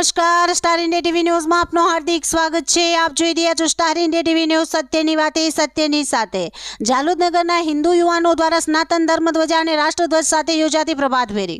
નમસ્કાર. Star India TV ન્યૂઝમાં આપનું હાર્દિક સ્વાગત છે. આપ જોઈ રહ્યા છો સ્ટાર ઇન્ડિયા ટીવી ન્યૂઝ સત્યની વાતે, સત્યની સાથે. જાલુદનગરના હિન્દુ યુવાનો દ્વારા સ્નાતન ધર્મ ધ્વજા અને રાષ્ટ્રધ્વજ સાથે યોજાતી પ્રભાત ફેરી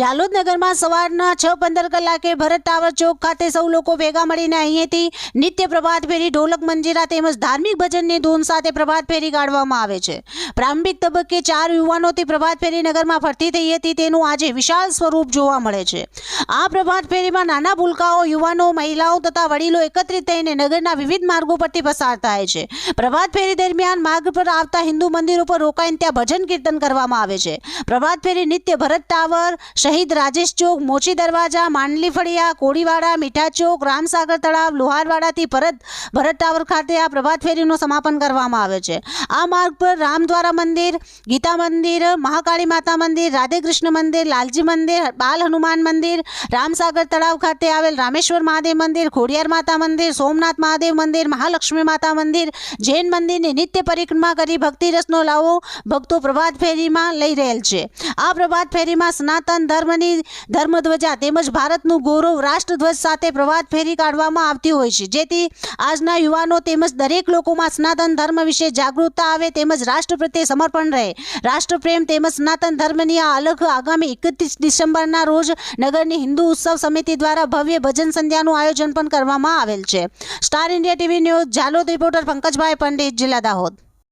જાલોદનગરમાં સવારના છ પંદર કલાકે ભરત ટાવર ચોક ખાતે સૌ લોકો ભેગા મળીને અહીંયાથી નિત્ય પ્રભાત ફેરી ઢોલક મંજીરા તેમજ ધાર્મિક ભજનની ધૂન સાથે પ્રભાત ફેરી કાઢવામાં આવે છે. પ્રારંભિક તબક્કે ચાર યુવાનોથી પ્રભાત ફેરી નગરમાં ફરતી થઈ હતી, તેનું આજે વિશાળ સ્વરૂપ જોવા મળે છે. આ પ્રભાત ફેરીમાં નાના ભૂલકાઓ, યુવાનો, મહિલાઓ તથા વડીલો એકત્રિત થઈને નગરના વિવિધ માર્ગો પરથી પસાર થાય છે. પ્રભાત ફેરી દરમિયાન માર્ગ પર આવતા હિન્દુ મંદિર ઉપર રોકાઈને ત્યાં ભજન કીર્તન કરવામાં આવે છે. પ્રભાત ફેરી નિત્ય ભરત ટાવર શહીદ રાજેશ ચોક, મોચી દરવાજા માંડલી ફળિયા કોડીવાડા, મીઠા ચોક, રામસાગર તળાવ, લુહારવાડાથી ભરત ભરત ટાવર ખાતે આ પ્રભાત ફેરીનું સમાપન કરવામાં આવે છે. આ માર્ગ પર રામદ્વારા મંદિર, ગીતા મંદિર, મહાકાળી માતા મંદિર, રાધે કૃષ્ણ મંદિર, લાલજી મંદિર, બાલ હનુમાન મંદિર, રામસાગર તળાવ ખાતે આવેલ રામેશ્વર મહાદેવ મંદિર, ખોડિયાર માતા મંદિર, સોમનાથ મહાદેવ મંદિર, મહાલક્ષ્મી માતા મંદિર, જૈન મંદિરની નિત્ય પરિક્રમા કરી ભક્તિરસનો લાવો ભક્તો પ્રભાત ફેરીમાં લઈ રહેલ છે. આ પ્રભાત ફેરીમાં સનાતન ધર્મની ધર્મધ્વજા તેમજ ભારતનું ગૌરવ રાષ્ટ્રધ્વજ સાથે પ્રવાદ ફેરી કાઢવામાં આવતી હોય છે. જેથી આજના યુવાનો તેમજ દરેક લોકોમાં સનાતન ધર્મ વિશે જાગૃતતા આવે તેમજ રાષ્ટ્ર પ્રત્યે સમર્પણ રહે. રાષ્ટ્રપ્રેમ તેમજ સનાતન ધર્મની આ અલગ આગામી એકત્રીસ ડિસેમ્બરના રોજ નગરની હિન્દુ ઉત્સવ સમિતિ દ્વારા ભવ્ય ભજન સંધ્યાનું આયોજન પણ કરવામાં આવેલ છે. Star India TV news Jhalod reporter Pankajbhai Pandit, જિલ્લા દાહોદ.